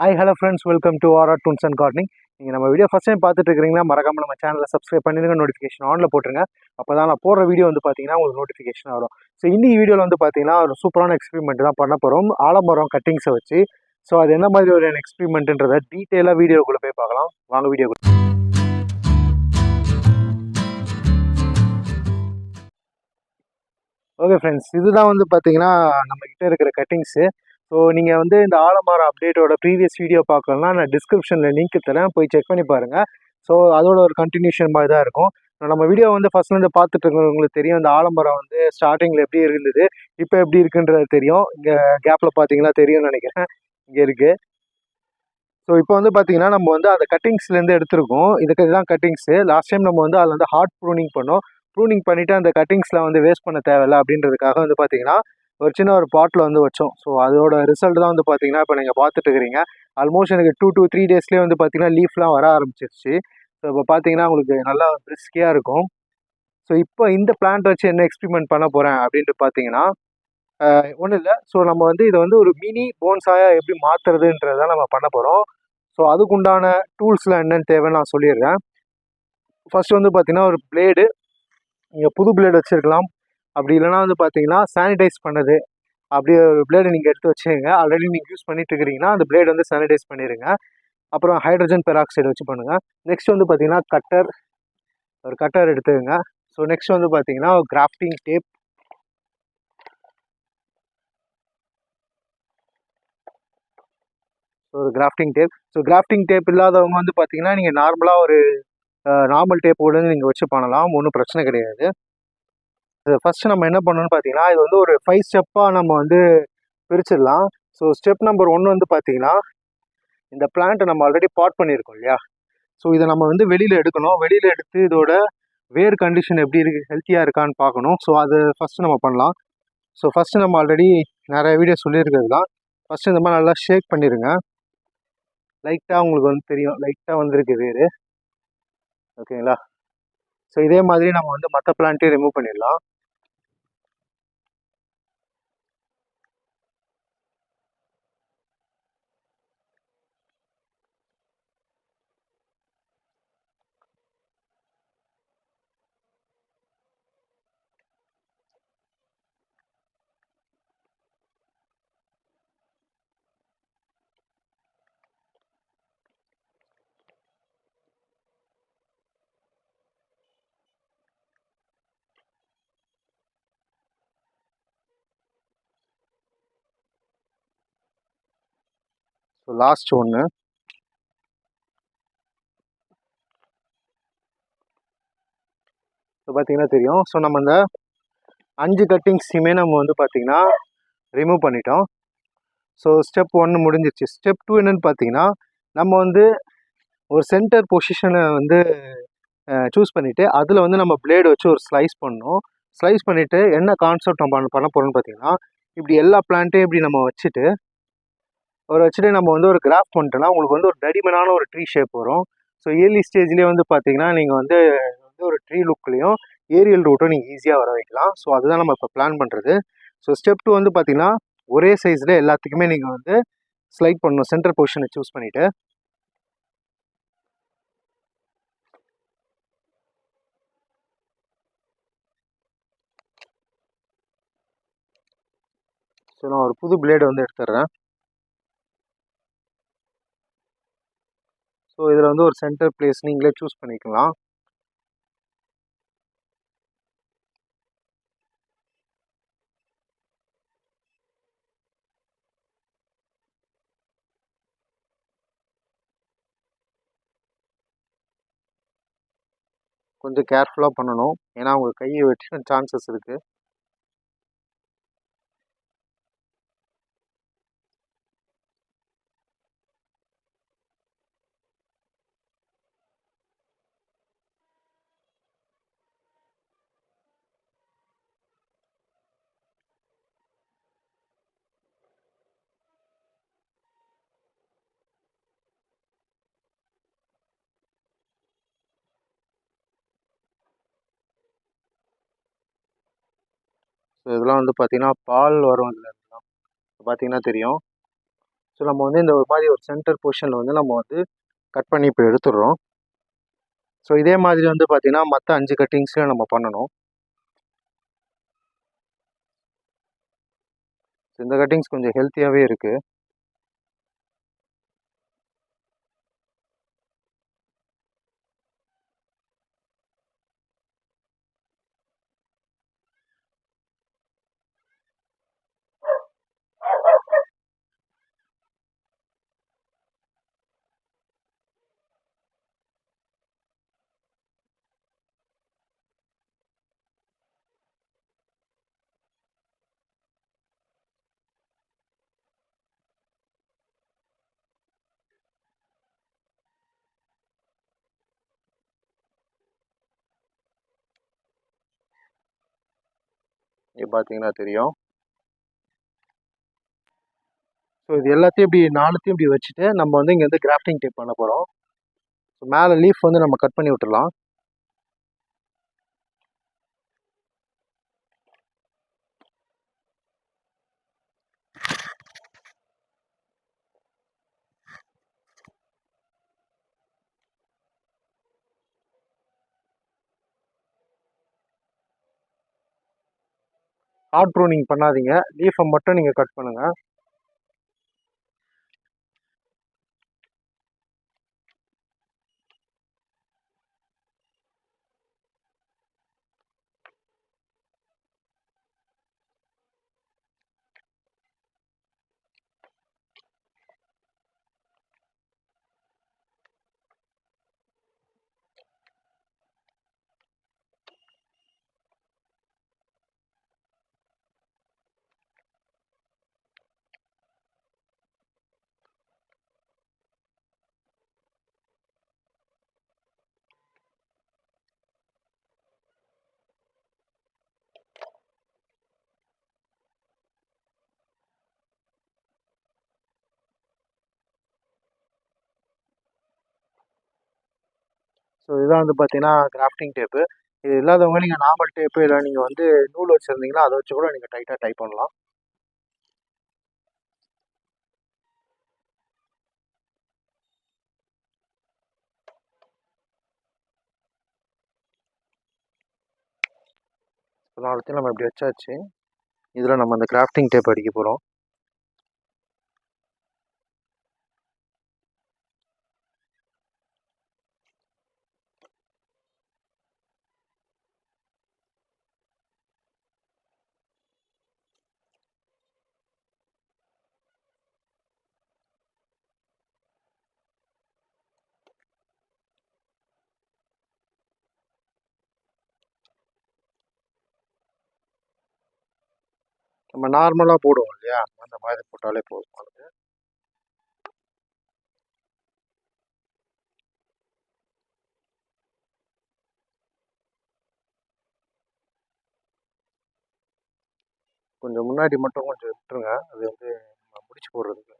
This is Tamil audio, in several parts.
Hi hello friends welcome to R R toons and gardening நீங்கள் நம்ம வீடியோ ஃபஸ்ட் டைம் பார்த்துட்டு இருக்கிறீங்கன்னா மறக்காம நம்ம சேனலை சப்ஸ்கிரைப் பண்ணிடுங்க நோட்டிஃபிகேஷன் ஆனில் போட்டுருங்க. அப்போ தான் நான் போடுற வீடியோ வந்து பார்த்தீங்கன்னா உங்களுக்கு நோட்டிஃபிகேஷன் வரும். ஸோ இன்றைக்கி வீடியோவில் வந்து பார்த்தீங்கன்னா ஒரு சூப்பரான எக்ஸ்பெரிமெண்ட் தான் பண்ண போகிறோம் ஆலமரம் கட்டிங்ஸை வச்சு. ஸோ அது என்ன மாதிரி ஒரு எக்ஸ்பெரிமெண்ட்ன்றதை டீட்டெயிலாக வீடியோக்குள்ளே போய் பார்க்கலாம். வாங்க வீடியோ ஓகே ஃப்ரெண்ட்ஸ் இதுதான் வந்து பார்த்தீங்கன்னா நம்மக்கிட்ட இருக்கிற கட்டிங்ஸு ஸோ நீங்கள் வந்து இந்த ஆலமரம் அப்டேட்டோட ப்ரீவியஸ் வீடியோ பார்க்கலன்னா நான் டிஸ்கிரிப்ஷனில் லிங்க் தரேன். போய் செக் பண்ணி பாருங்கள் ஸோ அதோட ஒரு கண்டினியூஷன் மாதிரி தான் இருக்கும். நம்ம வீடியோ வந்து ஃபஸ்ட்லேருந்து பார்த்துட்டு இருக்கவங்களுக்கு தெரியும். இந்த ஆலமரம் வந்து ஸ்டார்டிங்கில் எப்படி இருந்தது இப்போ எப்படி இருக்குன்றது தெரியும். இங்கே கேப்பில் பார்த்தீங்கன்னா தெரியும்னு நினைக்கிறேன். இங்கே இருக்குது ஸோ இப்போ வந்து பார்த்தீங்கன்னா நம்ம வந்து அந்த கட்டிங்ஸ்லேருந்து எடுத்திருக்கோம். இதுக்கு இதுதான் கட்டிங்ஸு லாஸ்ட் டைம் நம்ம வந்து அதில் வந்து ஹார்ட் ப்ரூனிங் பண்ணோம். ப்ரூனிங் பண்ணிவிட்டு அந்த கட்டிங்ஸ்லாம் வந்து வேஸ்ட் பண்ண தேவையில்ல அப்படின்றதுக்காக வந்து பார்த்தீங்கன்னா ஒரு சின்ன ஒரு பாட்டில் வந்து வச்சோம். ஸோ அதோட ரிசல்ட் தான் வந்து பார்த்தீங்கன்னா இப்போ நீங்கள் பார்த்துட்டு இருக்கிறீங்க ஆல்மோஸ்ட் எனக்கு டூ டூ த்ரீ டேஸ்லேயே வந்து பார்த்தீங்கன்னா லீஃப்லாம் வர ஆரம்பிச்சிருச்சு. ஸோ இப்போ பார்த்தீங்கன்னா உங்களுக்கு நல்லா பிரிஸ்கியாக இருக்கும். ஸோ இப்போ இந்த பிளான்ட் வச்சு என்ன எக்ஸ்பிரிமெண்ட் பண்ண போகிறேன் அப்படின்ட்டு பார்த்தீங்கன்னா ஒன்றும் இல்லை. ஸோ நம்ம வந்து இதை வந்து ஒரு மினி போன்ஸாயாக எப்படி மாற்றுறதுன்றதை நம்ம பண்ண போகிறோம் ஸோ அதுக்குண்டான டூல்ஸ்லாம் என்னென்னு தேவைன்னு நான் சொல்லிடுறேன். ஃபஸ்ட்டு வந்து பார்த்திங்கன்னா ஒரு பிளேடு நீங்கள் புது பிளேடு வச்சுருக்கலாம். அப்படி இல்லைனா வந்து பார்த்தீங்கன்னா சானிடைஸ் பண்ணது. அப்படி ஒரு பிளேடு நீங்கள் எடுத்து வச்சுருங்க ஆல்ரெடி நீங்கள் யூஸ் பண்ணிட்டு இருக்கிறீங்கன்னா அந்த பிளேடு வந்து சானிடைஸ் பண்ணிடுங்க அப்புறம் ஹைட்ரஜன் பெராக்சைடு வச்சு பண்ணுங்கள் நெக்ஸ்ட் வந்து பார்த்தீங்கன்னா கட்டர் ஒரு கட்டர் எடுத்துக்கங்க. ஸோ நெக்ஸ்ட் வந்து பார்த்தீங்கன்னா கிராஃப்டிங் டேப் ஒரு grafting tape so grafting tape இல்லாதவங்க வந்து பார்த்தீங்கன்னா நீங்கள் நார்மலாக ஒரு நார்மல் டேப் நீங்கள் வச்சு பண்ணலாம். ஒன்றும் பிரச்சனை கிடையாது. ஃபஸ்ட்டு நம்ம என்ன பண்ணணும்னு பார்த்தீங்கன்னா இது வந்து ஒரு ஃபைவ் ஸ்டெப்பாக நம்ம வந்து பிரிச்சிடலாம். ஸோ ஸ்டெப் நம்பர் ஒன்று வந்து பார்த்தீங்கன்னா இந்த பிளான்ட்டை நம்ம ஆல்ரெடி பாட் பண்ணியிருக்கோம் இல்லையா? ஸோ இதை நம்ம வந்து வெளியில் எடுக்கணும். வெளியில் எடுத்து இதோட வேர் கண்டிஷன் எப்படி இருக்குது ஹெல்த்தியாக இருக்கான்னு பார்க்கணும். ஸோ அது ஃபஸ்ட்டு நம்ம பண்ணலாம். ஸோ ஃபஸ்ட்டு நம்ம ஆல்ரெடி நிறைய வீடியோ சொல்லியிருக்கிறது தான். ஃபஸ்ட்டு இந்த மாதிரி நல்லா ஷேக் பண்ணிடுங்க லைட்டாக உங்களுக்கு வந்து தெரியும். லைட்டாக வந்திருக்கு வேறு ஓகேங்களா ஸோ இதே மாதிரி நம்ம வந்து மற்ற பிளான்ட்டையும் ரிமூவ் பண்ணிடலாம். ஸோ லாஸ்ட் ஒன்று ஸோ பார்த்தீங்கன்னா தெரியும். ஸோ நம்ம இந்த அஞ்சு கட்டிங்ஸையுமே நம்ம வந்து பார்த்திங்கன்னா ரிமூவ் பண்ணிட்டோம். ஸோ ஸ்டெப் ஒன்று முடிஞ்சிருச்சு. ஸ்டெப் டூ என்னென்னு பார்த்தீங்கன்னா நம்ம வந்து ஒரு சென்டர் பொசிஷனை வந்து சூஸ் பண்ணிவிட்டு அதில் வந்து நம்ம பிளேடு வச்சு ஒரு ஸ்லைஸ் பண்ணணும். ஸ்லைஸ் பண்ணிவிட்டு என்ன கான்செப்ட் நம்ம பண்ண போகிறோம்னு பார்த்தீங்கன்னா இப்படி எல்லா பிளான்ட்டையும் இப்படி நம்ம வச்சுட்டு அவரை வச்சுட்டு நம்ம வந்து ஒரு கிராஃப் பண்ணிட்டோம்னா உங்களுக்கு வந்து ஒரு தடிமனான ஒரு ட்ரீ ஷேப் வரும். ஸோ இயர்லி ஸ்டேஜ்லேயே வந்து பார்த்தீங்கன்னா நீங்கள் வந்து வந்து ஒரு ட்ரீ லுக்லேயும் ஏரியல் ரூட்டும் நீங்கள் ஈஸியாக வர வைக்கலாம். ஸோ அதுதான் நம்ம இப்போ பிளான் பண்ணுறது ஸோ ஸ்டெப் டூ வந்து பார்த்தீங்கன்னா ஒரே சைஸில் எல்லாத்துக்குமே நீங்கள் வந்து ஸ்லைட் பண்ணணும். சென்டர் பொசிஷனை சூஸ் பண்ணிவிட்டு ஸோ நான் ஒரு புது பிளேடு வந்து எடுத்துடுறேன் ஸோ இதில் வந்து ஒரு சென்டர் பிளேஸ் நீங்களே சூஸ் பண்ணிக்கலாம். கொஞ்சம் கேர்ஃபுல்லாக பண்ணணும். ஏன்னா அவங்க கையை வெட்டின சான்சஸ் இருக்குது ஸோ இதெல்லாம் வந்து பார்த்திங்கன்னா பால் வரும் இதில் பார்த்திங்கன்னா தெரியும். ஸோ நம்ம வந்து இந்த ஒரு மாதிரி ஒரு சென்டர் பொசிஷனில் வந்து நம்ம வந்து கட் பண்ணி இப்போ எடுத்துடுறோம். ஸோ இதே மாதிரி வந்து பார்த்திங்கன்னா மற்ற அஞ்சு கட்டிங்ஸ்லையும் நம்ம பண்ணணும். இந்த கட்டிங்ஸ் கொஞ்சம் ஹெல்த்தியாகவே இருக்குது இங்கே பார்த்தீங்கன்னா தெரியும். ஸோ இது எல்லாத்தையும் இப்படி நாலுத்தையும் இப்படி வச்சுட்டு நம்ம வந்து இங்கே வந்து கிராஃப்டிங் டேப் பண்ண போகிறோம் ஸோ மேலே லீஃப் வந்து நம்ம கட் பண்ணி விட்டுடலாம் ஹார்ட் ப்ரூனிங் பண்ணாதீங்க. லீஃபை மட்டும் நீங்கள் கட் பண்ணுங்கள் ஸோ இதுதான் வந்து பார்த்தீங்கன்னா கிராஃப்டிங் டேப்பு இது இல்லாதவங்க நீங்கள் நார்மல் டேப்பு இல்லை நீங்கள் வந்து நூல் வச்சுருந்தீங்கன்னா அதை வச்சு கூட நீங்கள் டைட்டாக டைப் பண்ணலாம். நாளைக்கு நம்ம இப்படி வச்சாச்சு. இதில் நம்ம அந்த கிராஃப்டிங் டேப் அடிக்க போகிறோம் நம்ம நார்மலாக போடுவோம் இல்லையா? அந்த மாதிரி போட்டாலே போதும் அதுக்கு கொஞ்சம் முன்னாடி மட்டும் கொஞ்சம் விட்டுருங்க. அது வந்து நம்ம முடிச்சு போடுறதுக்கு.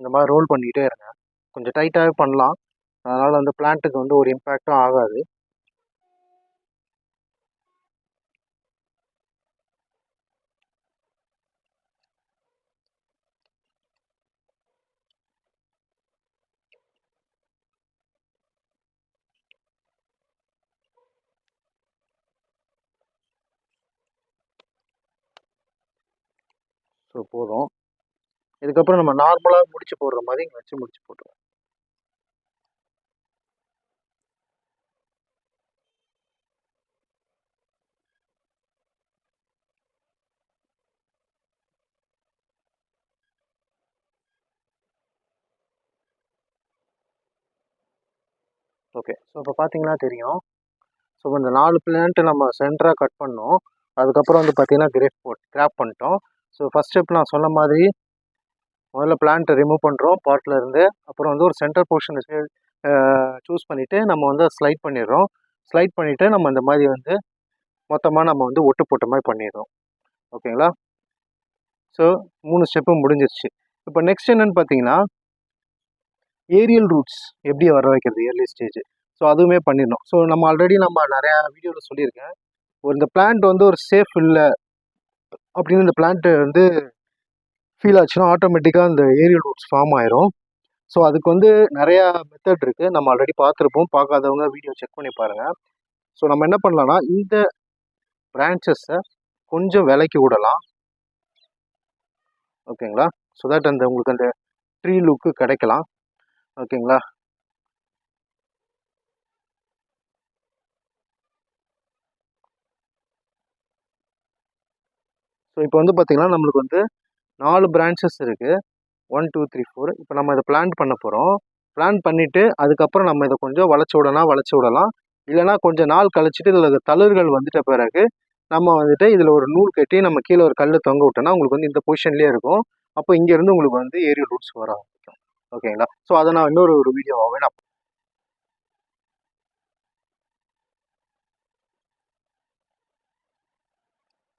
இந்த மாதிரி ரோல் பண்ணிக்கிட்டே இருங்க கொஞ்சம் டைட்டாகவே பண்ணலாம். அதனால் வந்து பிளான்ட்டுக்கு வந்து ஒரு இம்பேக்டும் ஆகாது. ஸோ போதும். இதுக்கப்புறம் நம்ம நார்மலாக முடிச்சு போடுற மாதிரி இங்கே வச்சு முடிச்சு போட்டுருவோம். ஓகே ஸோ இப்போ பார்த்தீங்கன்னா தெரியும். ஸோ இந்த நாலு பிளான்ட்டு நம்ம சென்டராக கட் பண்ணோம். அதுக்கப்புறம் வந்து பார்த்தீங்கன்னா கிரேப் போட் கிராப் பண்ணிட்டோம். ஸோ ஃபஸ்ட் ஸ்டெப் நான் சொன்ன மாதிரி முதல்ல பிளான்ட்டை ரிமூவ் பண்ணுறோம் பாட்டில் அப்புறம் வந்து ஒரு சென்டர் போர்ஷன் சூஸ் பண்ணிவிட்டு நம்ம வந்து ஸ்லைட் பண்ணிடுறோம். ஸ்லைட் பண்ணிவிட்டு நம்ம இந்த மாதிரி வந்து மொத்தமாக நம்ம வந்து ஒட்டு போட்ட மாதிரி பண்ணிடுறோம். ஓகேங்களா? ஸோ மூணு ஸ்டெப்பும் முடிஞ்சிருச்சு. இப்போ நெக்ஸ்ட் என்னன்னு பார்த்தீங்கன்னா ஏரியல் ரூட்ஸ் எப்படி வர வைக்கிறது ஏர்லி ஸ்டேஜ் ஸோ அதுவுமே பண்ணிடணும். ஸோ நம்ம ஆல்ரெடி நம்ம நிறையா வீடியோவில் சொல்லியிருக்கேன். ஒரு இந்த பிளான்ட் வந்து ஒரு சேஃப் இல்லை அப்படின்னு இந்த பிளான்ட்டு வந்து ஃபீல் ஆச்சுன்னா ஆட்டோமேட்டிக்காக அந்த ஏரியல் ரூட்ஸ் ஃபார்ம் ஆயிரும். ஸோ அதுக்கு வந்து நிறையா மெத்தட் இருக்குது நம்ம ஆல்ரெடி பார்த்துருப்போம். பார்க்காதவங்க வீடியோ செக் பண்ணி பாருங்கள் ஸோ நம்ம என்ன பண்ணலாம்னா இந்த பிரான்ச்சஸை கொஞ்சம் விலைக்கு விடலாம். ஓகேங்களா ஸோ தட் அந்த உங்களுக்கு அந்த ட்ரீ லுக்கு கிடைக்கலாம். ஓகேங்களா ஸோ இப்போ வந்து பார்த்திங்கன்னா நம்மளுக்கு வந்து நாலு பிரான்ச்சஸ் இருக்குது ஒன் டூ த்ரீ ஃபோர் இப்போ நம்ம இதை பிளான் பண்ண போகிறோம் பிளான் பண்ணிவிட்டு அதுக்கப்புறம் நம்ம இதை கொஞ்சம் வளைச்சி விடலாம் வளைச்சி விடலாம். இல்லைனா கொஞ்சம் நாள் கழிச்சிட்டு இதில் தளிர்கள் வந்துட்ட பிறகு நம்ம வந்துட்டு இதில் ஒரு நூல் கட்டி நம்ம கீழே ஒரு கல் தொங்க விட்டோம்னா உங்களுக்கு வந்து இந்த பொசிஷன்லேயே இருக்கும். அப்போ இங்கேருந்து உங்களுக்கு வந்து ஏரியல் ரூட்ஸ் வர ஆரம்பிக்கும். ஓகேங்களா ஸோ அதை நான் இன்னொரு ஒரு வீடியோவாகவே நான்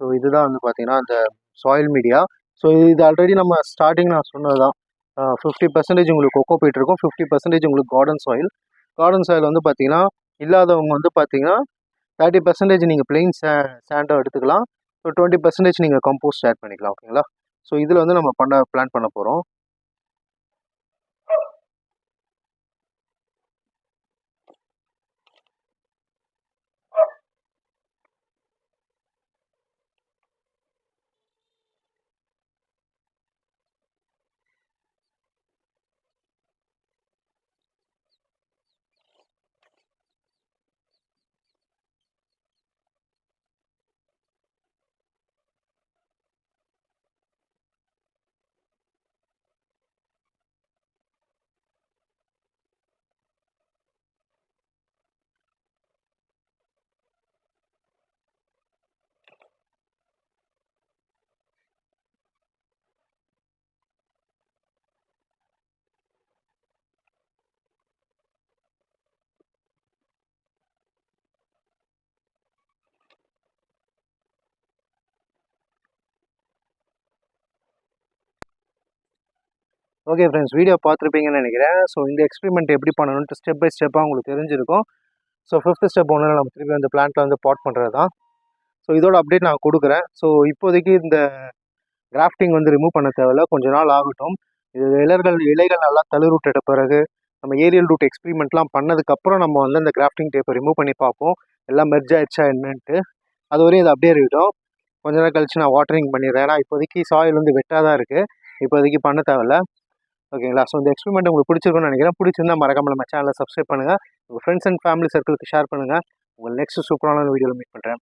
ஸோ இதுதான் வந்து பார்த்தீங்கன்னா அந்த சாயில் மீடியா ஸோ இது ஆல்ரெடி நம்ம ஸ்டார்டிங் நான் சொன்னது தான் ஃபிஃப்டி பர்சன்டேஜ் உங்களுக்கு கொக்கோ போயிட்டு இருக்கும். ஃபிஃப்டி பர்சன்டேஜ் உங்களுக்கு கார்டன் சாயில் கார்டன் சாயில் வந்து பார்த்தீங்கன்னா இல்லாதவங்க வந்து பார்த்தீங்கன்னா தேர்ட்டி பர்சன்டேஜ் நீங்கள் பிளெயின் சே சாண்டோ எடுத்துக்கலாம். ஸோ டுவெண்ட்டி பர்சன்டேஜ் நீங்கள் கம்போஸ்ட் ஆட் பண்ணிக்கலாம் ஓகேங்களா ஸோ இதில் வந்து நம்ம பண்ண பிளான் பண்ண போகிறோம் ஓகே ஃப்ரெண்ட்ஸ் வீடியோ பார்த்துருப்பீங்கன்னு நினைக்கிறேன். ஸோ இந்த எக்ஸ்பெரிமெண்ட் எப்படி பண்ணணும்ட்டு ஸ்டெப் பை ஸ்டெப்பாக உங்களுக்கு தெரிஞ்சிருக்கும். ஸோ ஃபிஃப்த் ஸ்டெப் ஒன்று நம்ம திருப்பி அந்த பிளான்ட்டில் வந்து பாட் பண்ணுறது தான் ஸோ இதோட அப்டேட் நான் கொடுக்குறேன். ஸோ இப்போதைக்கு இந்த கிராஃப்டிங் வந்து ரிமூவ் பண்ண தேவையில்ல. கொஞ்ச நாள் ஆகட்டும். இது இலர்கள் இலைகள் நல்லா தளிர்விட்ட பிறகு நம்ம ஏரியல் ரூட் எக்ஸ்பெரிமெண்ட்லாம் பண்ணதுக்கப்புறம் நம்ம வந்து அந்த கிராஃப்டிங் டேப்பை ரிமூவ் பண்ணி பார்ப்போம். எல்லாம் மெர்ஜ் ஆயிடுச்சா என்னன்ட்டு. அது வரையும் இது அப்படியே இருக்கட்டும். கொஞ்ச நேரம் கழிச்சு நான் வாட்டரிங் பண்ணிடுறேன். ஏன்னா இப்போதைக்கு சாயில் வந்து வெட்டாக தான் இருக்குது இப்போதைக்கு பண்ண தேவையில்ல. ஓகேங்களா? ஸோ இந்த எக்ஸ்பெரிமெண்ட் உங்களுக்கு பிடிச்சிருக்கும்னு நினைக்கிறேன். பிடிச்சிருந்தா மறக்காமல் நம்ம சேனலை சப்ஸ்கிரைப் பண்ணுங்கள் உங்கள் ஃப்ரெண்ட்ஸ் அண்ட் ஃபேமிலி சர்க்கிளுக்கு ஷேர் பண்ணுங்கள் உங்கள் நெக்ஸ்ட் சூப்பரான வீடியோவில் மீட் பண்ணுறேன்